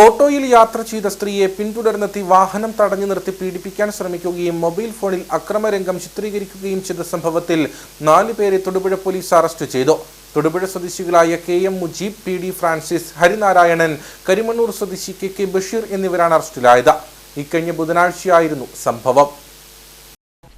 ഓട്ടോയിൽ യാത്ര ചെയ്ത സ്ത്രീയെ പിന്തുടർന്നെത്തി വാഹനം തടഞ്ഞു നിർത്തി പീഡിപ്പിക്കാൻ ശ്രമിക്കുകയും മൊബൈൽ ഫോണിൽ അക്രമരംഗം ചിത്രീകരിക്കുകയും ചെയ്ത സംഭവത്തിൽ നാലു പേരെ തൊടുപുഴ പോലീസ് അറസ്റ്റ് ചെയ്തു. തൊടുപുഴ സ്വദേശികളായ K M Mujeeb P D Francis Harinarayanan Karimannoor സ്വദേശി കെ കെ ബഷീർ എന്നിവരാണ് അറസ്റ്റിലായത്. ഇക്കഴിഞ്ഞ ബുധനാഴ്ചയായിരുന്നു സംഭവം.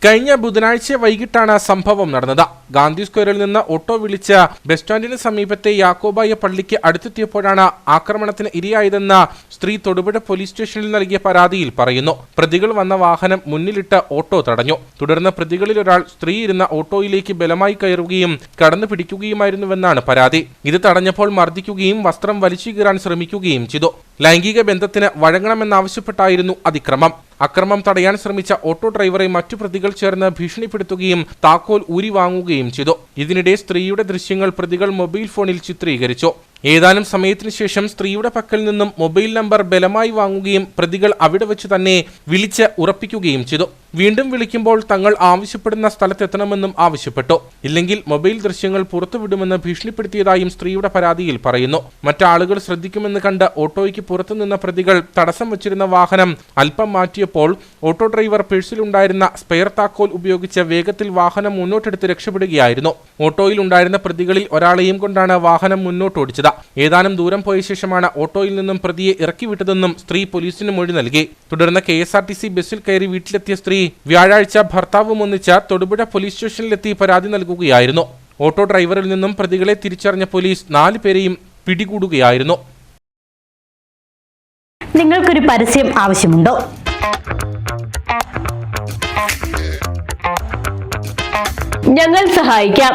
കഴിഞ്ഞ ബുധനാഴ്ച വൈകിട്ടാണ് സംഭവം നടന്നത്. ഗാന്ധി സ്ക്വയറിൽ നിന്ന് ഓട്ടോ വിളിച്ച് ബസ് സ്റ്റാൻഡിന് സമീപത്തെ യാക്കോബായ പള്ളിക്ക് അടുത്തെത്തിയപ്പോഴാണ് ആക്രമണത്തിന് ഇരയായതെന്ന് സ്ത്രീ തൊടുപുഴ പോലീസ് സ്റ്റേഷനിൽ നൽകിയ പരാതിയിൽ പറയുന്നു. പ്രതികൾ വന്ന വാഹനം മുന്നിലിട്ട് ഓട്ടോ തടഞ്ഞു. തുടർന്ന് പ്രതികളിൽ ഒരാൾ സ്ത്രീ ഇരുന്ന ഓട്ടോയിലേക്ക് ബലമായി കയറുകയും കടന്നു പിടിക്കുകയുമായിരുന്നുവെന്നാണ് പരാതി. ഇത് തടഞ്ഞപ്പോൾ മർദ്ദിക്കുകയും വസ്ത്രം വലിച്ചു കീറാൻ ശ്രമിക്കുകയും ചെയ്തു. ലൈംഗിക ബന്ധത്തിന് വഴങ്ങണമെന്നാവശ്യപ്പെട്ടായിരുന്നു അതിക്രമം. അക്രമം തടയാൻ ശ്രമിച്ച ഓട്ടോ ഡ്രൈവറെ മറ്റു പ്രതികൾ ചേർന്ന് ഭീഷണിപ്പെടുത്തുകയും താക്കോൽ ഊരി വാങ്ങുകയും ചെയ്തു. ഇതിനിടെ സ്ത്രീയുടെ ദൃശ്യങ്ങൾ പ്രതികൾ മൊബൈൽ ഫോണിൽ ചിത്രീകരിച്ചു. ഏതാനും സമയത്തിന് ശേഷം സ്ത്രീയുടെ പക്കൽ നിന്നും മൊബൈൽ നമ്പർ ബലമായി വാങ്ങുകയും പ്രതികൾ അവിടെ വെച്ച് തന്നെ വിളിച്ച് ഉറപ്പിക്കുകയും ചെയ്തു. വീണ്ടും വിളിക്കുമ്പോൾ തങ്ങൾ ആവശ്യപ്പെടുന്ന സ്ഥലത്തെത്തണമെന്നും ആവശ്യപ്പെട്ടു. ഇല്ലെങ്കിൽ മൊബൈൽ ദൃശ്യങ്ങൾ പുറത്തുവിടുമെന്ന് ഭീഷണിപ്പെടുത്തിയതായും സ്ത്രീയുടെ പരാതിയിൽ പറയുന്നു. മറ്റാളുകൾ ശ്രദ്ധിക്കുമെന്ന് കണ്ട് ഓട്ടോയ്ക്ക് പുറത്തുനിന്ന പ്രതികൾ തടസ്സം വച്ചിരുന്ന വാഹനം അല്പം മാറ്റിയപ്പോൾ ഓട്ടോ ഡ്രൈവർ പേഴ്സിലുണ്ടായിരുന്ന സ്പെയർ താക്കോൽ ഉപയോഗിച്ച് വേഗത്തിൽ വാഹനം മുന്നോട്ടെടുത്ത് രക്ഷപ്പെടുകയായിരുന്നു. ഓട്ടോയിൽ ഉണ്ടായിരുന്ന പ്രതികളിൽ ഒരാളെയും കൊണ്ടാണ് വാഹനം മുന്നോട്ടോടിച്ചത്. ഏതാനും ദൂരം പോയ ശേഷമാണ് ഓട്ടോയിൽ നിന്നും പ്രതിയെ ഇറക്കിവിട്ടതെന്നും സ്ത്രീ പോലീസിന് മൊഴി നൽകി. തുടർന്ന് K S R T C ബസ്സിൽ കയറി വീട്ടിലെത്തിയ സ്ത്രീ വ്യാഴാഴ്ച ഭർത്താവും ഒന്നിച്ച തൊടുപുഴ പോലീസ് സ്റ്റേഷനിലെത്തി പരാതി നൽകുകയായിരുന്നു. ഓട്ടോ ഡ്രൈവറിൽ നിന്നും പ്രതികളെ തിരിച്ചറിഞ്ഞ പോലീസ് നാലു പേരെയും പിടികൂടുകയായിരുന്നു. നിങ്ങൾക്കൊരു പരസ്യം ആവശ്യമുണ്ടോ? ഞങ്ങൾ സഹായിക്കാം.